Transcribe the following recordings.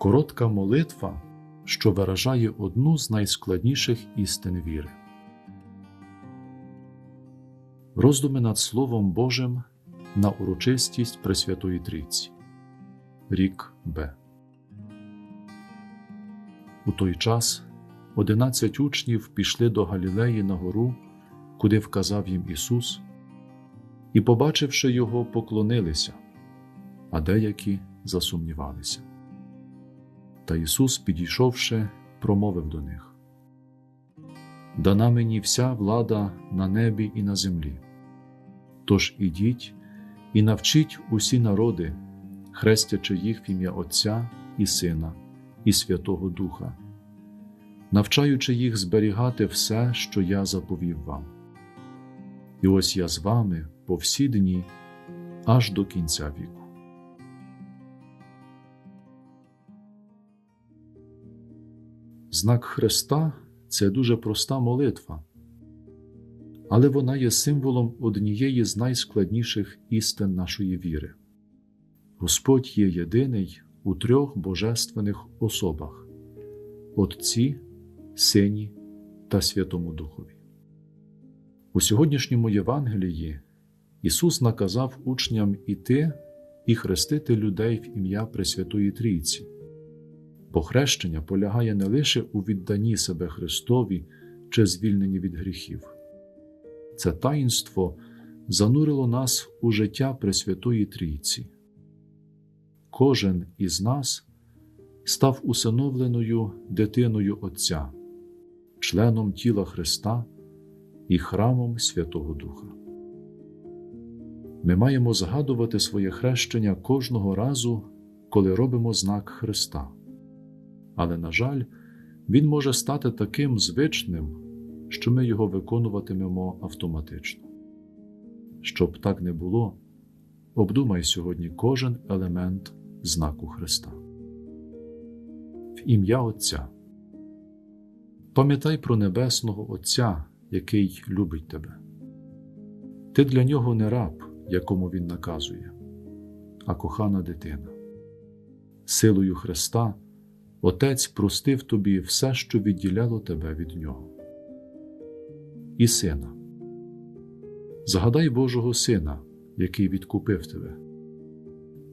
Коротка молитва, що виражає одну з найскладніших істин віри. Роздуми над Словом Божим на урочистість Пресвятої Трійці. Рік Б. У той час одинадцять учнів пішли до Галілеї на гору, куди вказав їм Ісус, і, побачивши Його, поклонилися, а деякі засумнівалися. Та Ісус, підійшовши, промовив до них: Дана мені вся влада на небі і на землі. Тож ідіть і навчіть усі народи, хрестячи їх в ім'я Отця і Сина, і Святого Духа, навчаючи їх зберігати все, що я заповів вам. І ось я з вами по всі дні, аж до кінця віку. Знак Христа це дуже проста молитва, але вона є символом однієї з найскладніших істин нашої віри. Господь є єдиний у трьох божественних особах Отці, Сині та Святому Духові. У сьогоднішньому Євангелії Ісус наказав учням іти і хрестити людей в ім'я Пресвятої Трійці. Похрещення полягає не лише у відданні себе Христові чи звільненні від гріхів. Це таїнство занурило нас у життя Пресвятої Трійці. Кожен із нас став усиновленою дитиною Отця, членом тіла Христа і храмом Святого Духа. Ми маємо згадувати своє хрещення кожного разу, коли робимо знак Христа але, на жаль, він може стати таким звичним, що ми його виконуватимемо автоматично. Щоб так не було, обдумай сьогодні кожен елемент знаку Христа. В ім'я Отця. Пам'ятай про Небесного Отця, який любить тебе. Ти для нього не раб, якому Він наказує, а кохана дитина. Силою Христа. Отець простив тобі все, що відділяло тебе від Нього. І сина. Згадай Божого Сина, який відкупив тебе,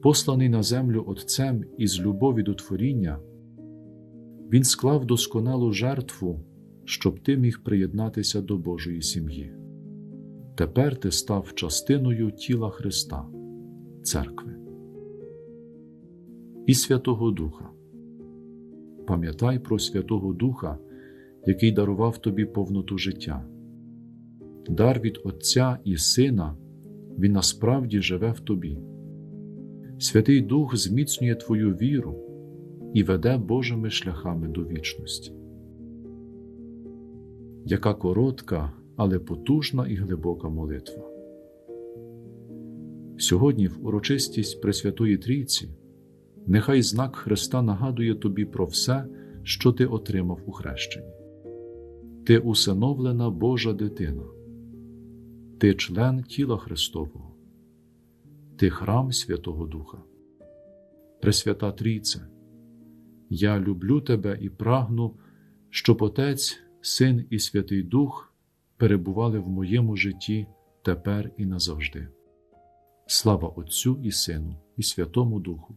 посланий на землю Отцем із любові до творіння, Він склав досконалу жертву, щоб ти міг приєднатися до Божої сім'ї. Тепер ти став частиною тіла Христа, Церкви і Святого Духа пам'ятай про Святого Духа, який дарував тобі повноту життя. Дар від Отця і Сина, Він насправді живе в тобі. Святий Дух зміцнює твою віру і веде Божими шляхами до вічності. Яка коротка, але потужна і глибока молитва. Сьогодні в урочистість Пресвятої Трійці нехай знак Христа нагадує тобі про все, що ти отримав у хрещенні. Ти усиновлена Божа дитина, ти член тіла Христового, ти храм Святого Духа, Пресвята Трійце, я люблю тебе і прагну, щоб Отець, Син і Святий Дух перебували в моєму житті тепер і назавжди. Слава Отцю і Сину, і Святому Духу!